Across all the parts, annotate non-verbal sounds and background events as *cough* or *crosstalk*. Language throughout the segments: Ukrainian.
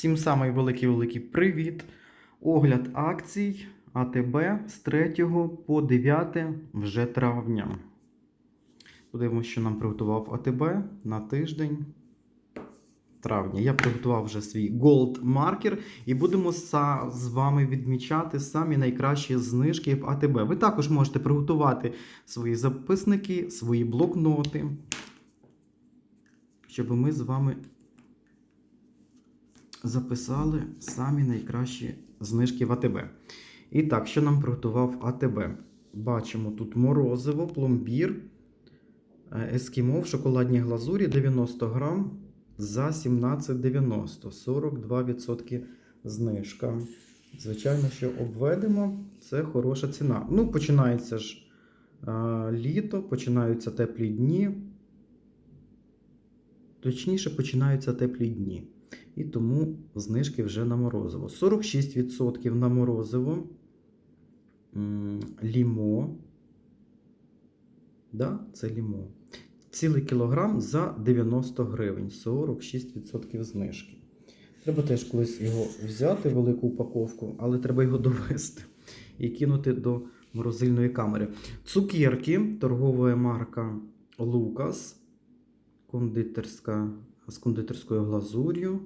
Всім самий великий-великий привіт. Огляд акцій АТБ з 3 по 9 вже травня. Подивимося, що нам приготував АТБ на тиждень травня. Я приготував вже свій Gold маркер і будемо з вами відмічати самі найкращі знижки в АТБ. Ви також можете приготувати свої записники, свої блокноти, щоб ми з вами записали самі найкращі знижки в АТБ. І так, що нам приготував АТБ? Бачимо тут морозиво, пломбір, е, ескімо в шоколадній глазурі 90 грам за 17,90, 42% знижка. Звичайно, що обведемо, це хороша ціна. Ну, починається ж е, літо, починаються теплі дні. Точніше, починаються теплі дні. І тому знижки вже на морозиво. 46% на морозиво. Лімо. Да, це лімо. Цілий кілограм за 90 гривень. 46% знижки. Треба теж колись його взяти, велику упаковку, але треба його *laughs* довести і кинути до морозильної камери. Цукерки, торгова марка Лукас, кондитерська з кондитерською глазур'ю.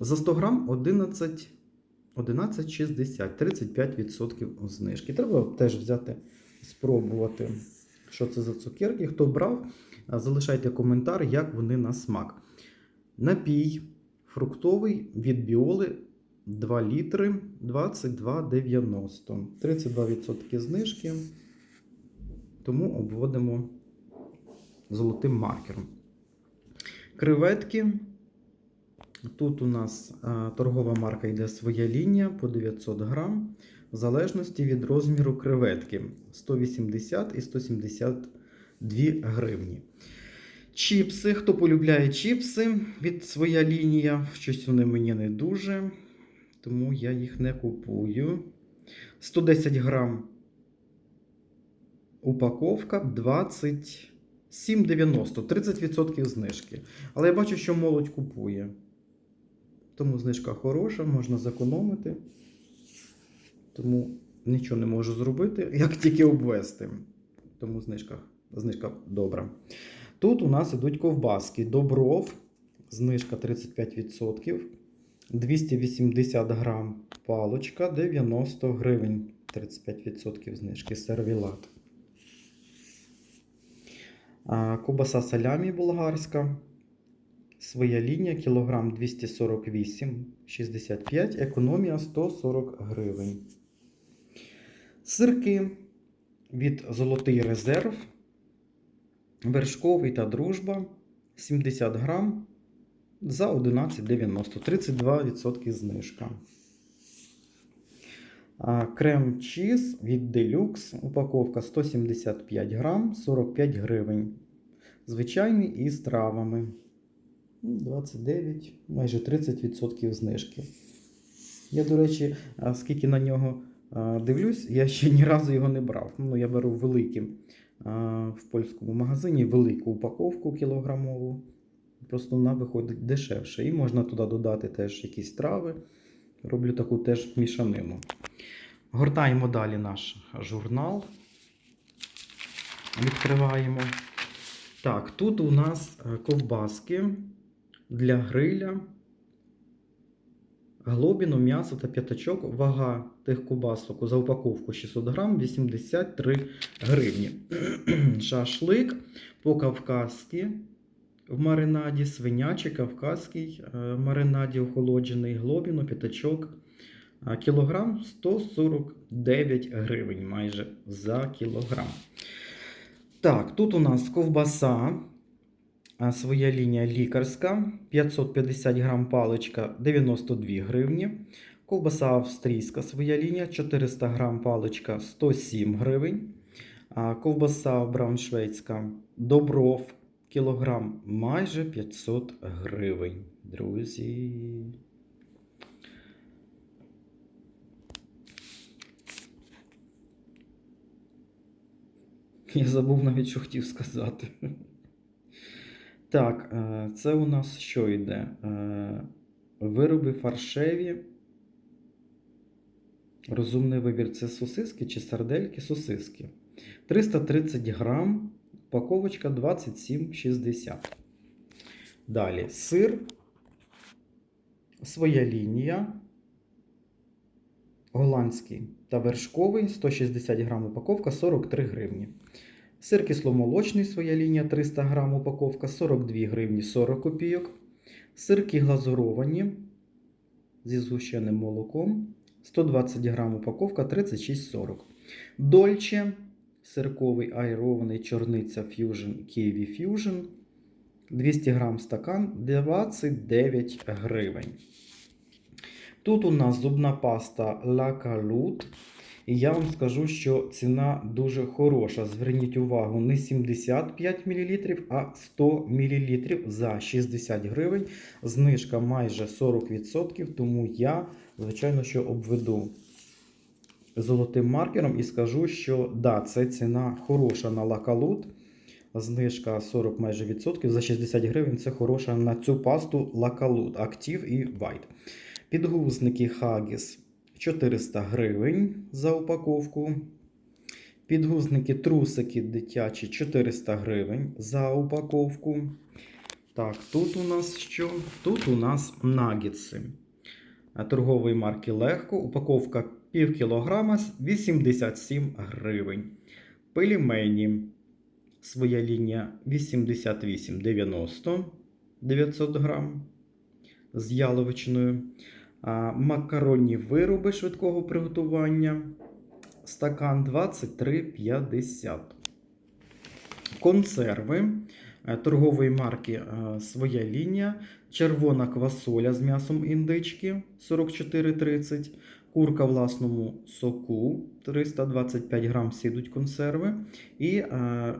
За 100 грам 11 11,60, 35% знижки. Треба теж взяти, спробувати, що це за цукерки. Хто брав, залишайте коментар, як вони на смак. Напій фруктовий від біоли 2 літри 22,90. 32% знижки. Тому обводимо золотим маркером. Креветки. Тут у нас а, торгова марка йде своя лінія по 900 грам, в залежності від розміру креветки 180 і 172 гривні. Чіпси. Хто полюбляє чіпси від своя лінія, щось вони мені не дуже, тому я їх не купую. 110 грам упаковка 20. 7,90, 30% знижки. Але я бачу, що молодь купує. Тому знижка хороша, можна зекономити. Тому нічого не можу зробити, як тільки обвести. Тому знижка, знижка добра. Тут у нас ідуть ковбаски. Добров, знижка 35%. 280 грам палочка, 90 гривень. 35% знижки. Сервілат. Кубаса салямі болгарська. Своя лінія кілограм 248,65, економія 140 гривень. Сирки від Золотий резерв. Вершковий та дружба 70 грам за 11,90, 32% знижка. Крем чіз від Deluxe. Упаковка 175 грам, 45 гривень. Звичайний із травами. Ну, 29, майже 30% знижки. Я, до речі, скільки на нього дивлюсь, я ще ні разу його не брав. Ну, я беру великим а, в польському магазині велику упаковку кілограмову. Просто вона виходить дешевше. І можна туди додати теж якісь трави. Роблю таку теж мішанину. Гортаємо далі наш журнал. Відкриваємо. Так, тут у нас е, ковбаски для гриля. Глобіно, м'ясо та п'ятачок. Вага тих ковбасок за упаковку 600 грам 83 гривні. *clears throat* Шашлик по-кавказьки в маринаді, свинячий кавказький е, в маринаді охолоджений глобіно, п'ятачок. Кілограм 149 гривень майже за кілограм. Так, тут у нас ковбаса. Своя лінія лікарська. 550 грам паличка 92 гривні. Ковбаса австрійська своя лінія. 400 грам паличка 107 гривень. Ковбаса брауншвейська добров кілограм майже 500 гривень. Друзі. Я забув навіть, що хотів сказати. Так, е, це у нас що йде? Е, Вироби фаршеві. Розумний вибір це сосиски чи сардельки? Сосиски. 330 грам, упаковочка 27,60. Далі сир. Своя лінія. Голландський та вершковий 160 грам упаковка 43 гривні. Сир кисломолочний, своя лінія 300 грам упаковка 42 гривні 40 копійок. Сирки глазуровані зі згущеним молоком 120 грам упаковка 36,40. Дольче сирковий аерований чорниця Fusion Kiwi Fusion 200 грам стакан 29 гривень. Тут у нас зубна паста La Calut. І я вам скажу, що ціна дуже хороша. Зверніть увагу, не 75 мл, а 100 мл за 60 гривень. Знижка майже 40%, тому я, звичайно, що обведу золотим маркером і скажу, що да, це ціна хороша на лакалут. Знижка 40 майже відсотків за 60 гривень. Це хороша на цю пасту лакалут, Active і White. Підгузники Haggis 400 гривень за упаковку. Підгузники трусики дитячі 400 гривень за упаковку. Так, тут у нас що? Тут у нас нагетси. Торгової марки Легко. Упаковка пів кілограма 87 гривень. Пельмені. Своя лінія 88,90 900 грам з яловичиною. А, Макаронні вироби швидкого приготування. Стакан 23,50. Консерви е, торгової марки е, Своя лінія. Червона квасоля з м'ясом індички 44,30. Курка власному соку 325 грам сідуть консерви. І е,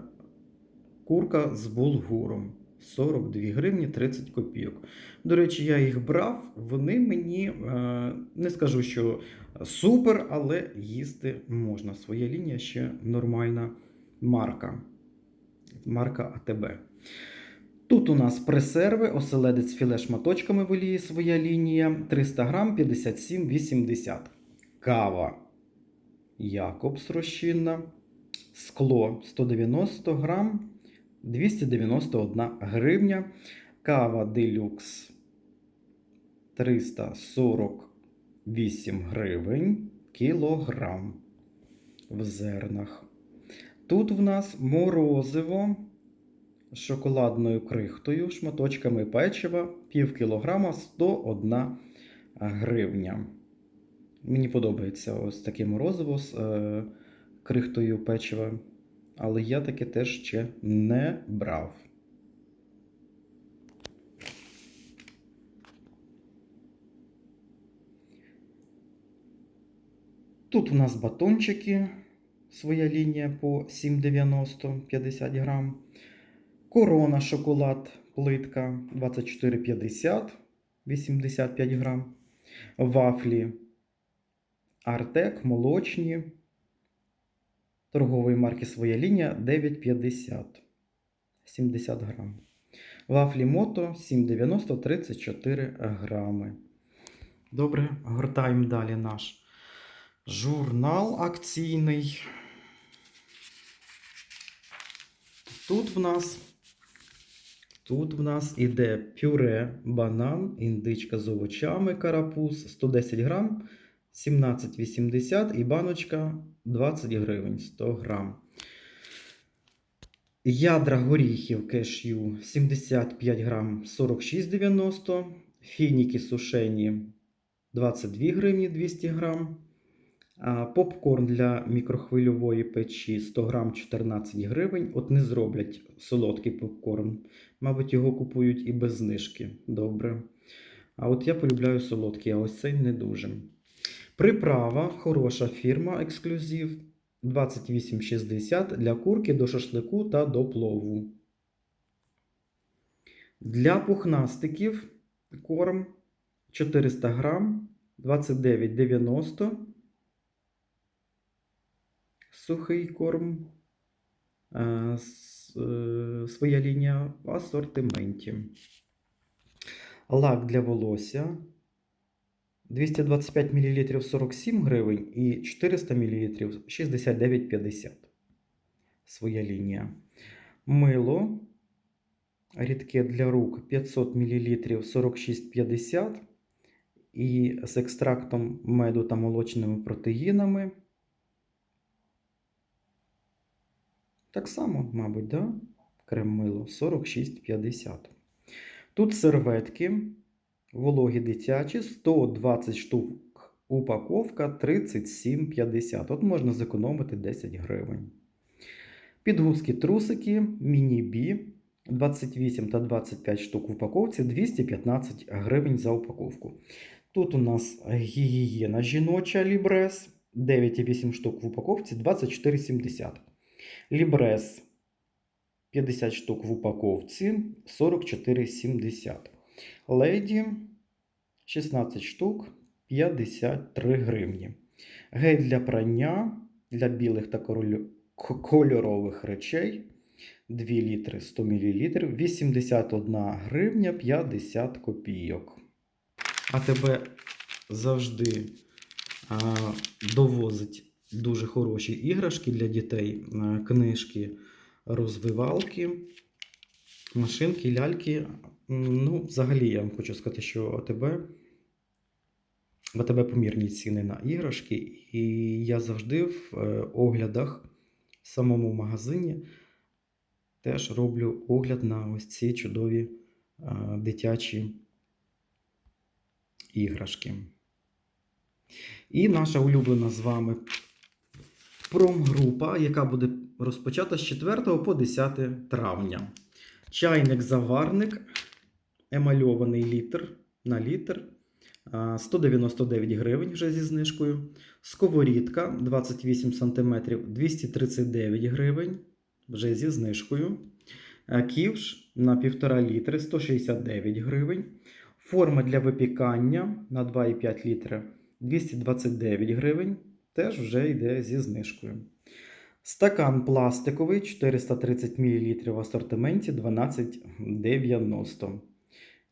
курка з булгуром 42 гривні 30 копійок. До речі, я їх брав, вони мені е, не скажу, що супер, але їсти можна. Своя лінія ще нормальна марка. Марка АТБ. Тут у нас пресерви, оселедець філе шматочками в олії своя лінія 300 грам 57,80. Кава Якобс розчинна. Скло 190 грам 291 гривня. Кава делюкс 348 гривень кілограм в зернах. Тут в нас морозиво з шоколадною крихтою, шматочками печива, пів кілограма 101 гривня. Мені подобається ось таке морозиво з е, крихтою печива, але я таке теж ще не брав. Тут у нас батончики, своя лінія по 7,90 50 грам. Корона шоколад плитка 24,50 85 грам. Вафлі Артек молочні. Торгової марки своя лінія 9,50 70 грам. Вафлі мото 7,90 34 грами. Добре, гортаємо далі наш журнал акційний. Тут в нас тут в нас іде пюре, банан, індичка з овочами, карапуз 110 грам, 17,80 і баночка 20 гривень 100 грам. Ядра горіхів кешю 75 грам 46,90. Фініки сушені 22 гривні 200 грам. Попкорн для мікрохвильової печі 100 грам 14 гривень. От не зроблять солодкий попкорн. Мабуть, його купують і без знижки. Добре. А от я полюбляю солодкий, а ось цей не дуже. Приправа, хороша фірма, ексклюзив. 28,60 для курки до шашлику та до плову. Для пухнастиків корм 400 грам 29,90. Сухий корм. Своя лінія в асортименті. Лак для волосся 225 мл 47 гривень і 400 мл 69,50. Своя лінія. Мило рідке для рук 500 мл 46,50 і з екстрактом меду та молочними протеїнами. Так само, мабуть, да? креммило 46,50. Тут серветки вологі дитячі 120 штук. Упаковка 37,50. От можна зекономити 10 гривень. Підгузки трусики міні-бі 28 та 25 штук в упаковці 215 гривень за упаковку. Тут у нас гігієна жіноча Лібрес 9,8 штук в упаковці 24,70. Лібрес 50 штук в упаковці 44,70. Леді 16 штук 53 гривні. Гель для прання для білих та кольорових речей 2 літри 100 мл 81 гривня 50 копійок. А тебе завжди а, довозить дуже хороші іграшки для дітей, книжки, розвивалки, машинки, ляльки. Ну, взагалі, я вам хочу сказати, що АТБ, в АТБ помірні ціни на іграшки, і я завжди в е, оглядах в самому магазині теж роблю огляд на ось ці чудові е, дитячі іграшки. І наша улюблена з вами промгрупа, яка буде розпочата з 4 по 10 травня. Чайник-заварник, емальований літр на літр. 199 гривень вже зі знижкою. Сковорідка 28 см 239 гривень вже зі знижкою. Ківш на 1,5 літри 169 гривень. Форма для випікання на 2,5 літра 229 гривень. Теж вже йде зі знижкою. Стакан пластиковий 430 мл в асортименті 12,90.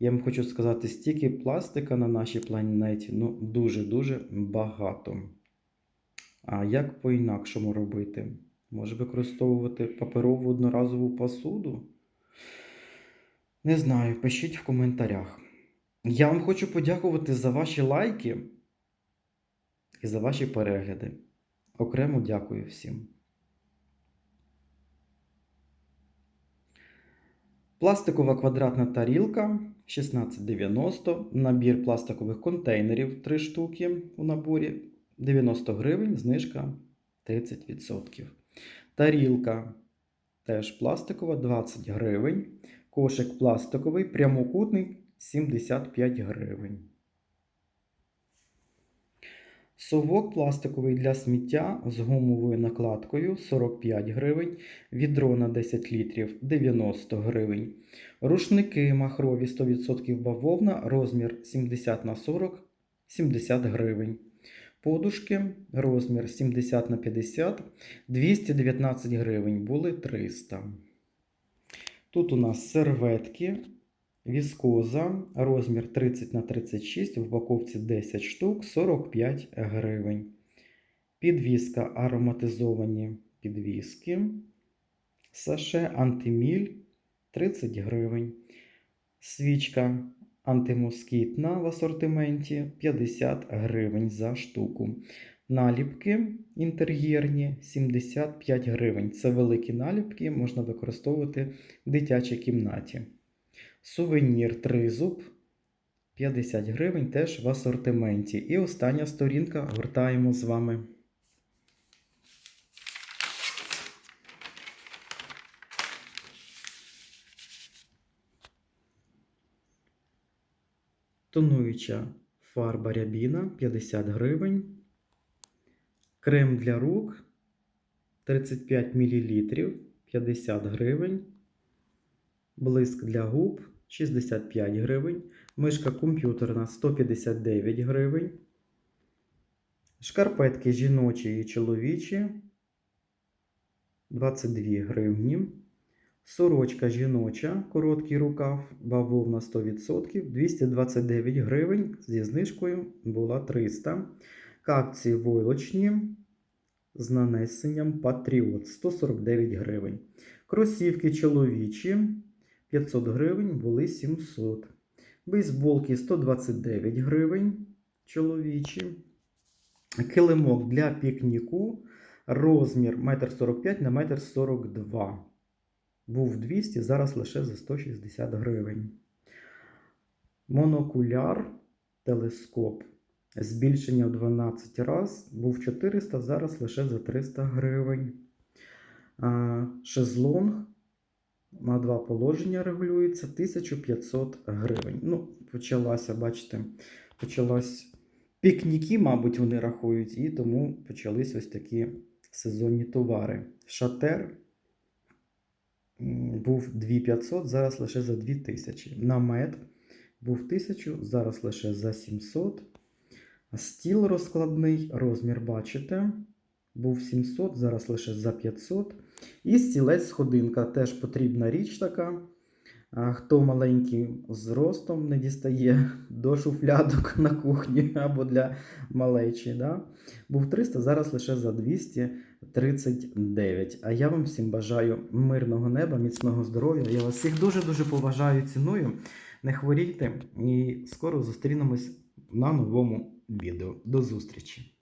Я вам хочу сказати, стільки пластика на нашій планеті ну, дуже-дуже багато. А як по-інакшому робити? Може використовувати паперову одноразову посуду? Не знаю, пишіть в коментарях. Я вам хочу подякувати за ваші лайки і за ваші перегляди. Окремо дякую всім. Пластикова квадратна тарілка 16,90. Набір пластикових контейнерів 3 штуки у наборі 90 гривень, знижка 30%. Тарілка теж пластикова 20 гривень. Кошик пластиковий, прямокутний 75 гривень. Совок пластиковий для сміття з гумовою накладкою 45 гривень, відро на 10 літрів 90 гривень. Рушники махрові 100% бавовна, розмір 70 на 40 70 гривень. Подушки розмір 70 на 50 219 гривень, були 300. Тут у нас серветки Віскоза, розмір 30 на 36, в упаковці 10 штук, 45 гривень. Підвіска ароматизовані підвіски. Саше антиміль 30 гривень. Свічка антимоскітна в асортименті 50 гривень за штуку. Наліпки інтер'єрні 75 гривень. Це великі наліпки, можна використовувати в дитячій кімнаті. Сувенір тризуб 50 гривень теж в асортименті. І остання сторінка гортаємо з вами. Тонуюча фарба рябіна 50 гривень. Крем для рук 35 мл 50 гривень. Блиск для губ 65 гривень. Мишка комп'ютерна 159 гривень. Шкарпетки жіночі і чоловічі 22 гривні. Сорочка жіноча, короткий рукав, бавовна 100%, 229 гривень, зі знижкою була 300. Капці войлочні з нанесенням Патріот 149 гривень. Кросівки чоловічі 500 гривень були 700. Бейсболки 129 гривень чоловічі. Килимок для пікніку розмір 1,45 на 1,42 м. Був 200, зараз лише за 160 гривень. Монокуляр, телескоп. Збільшення в 12 раз був 400, зараз лише за 300 гривень. Шезлонг на два положення регулюється 1500 гривень. Ну, почалася, бачите, почалась пікніки, мабуть, вони рахують, і тому почались ось такі сезонні товари. Шатер був 2500, зараз лише за 2000. Намет був 1000, зараз лише за 700. Стіл розкладний, розмір бачите. Був 700, зараз лише за 500. І стілець сходинка теж потрібна річ така. Хто маленький зростом не дістає *laughs* до шуфлядок на кухні *laughs* або для малечі. Да? Був 300, зараз лише за 239. А я вам всім бажаю мирного неба, міцного здоров'я. Я вас всіх дуже-дуже поважаю, ціную. Не хворійте і скоро зустрінемось на новому відео. До зустрічі!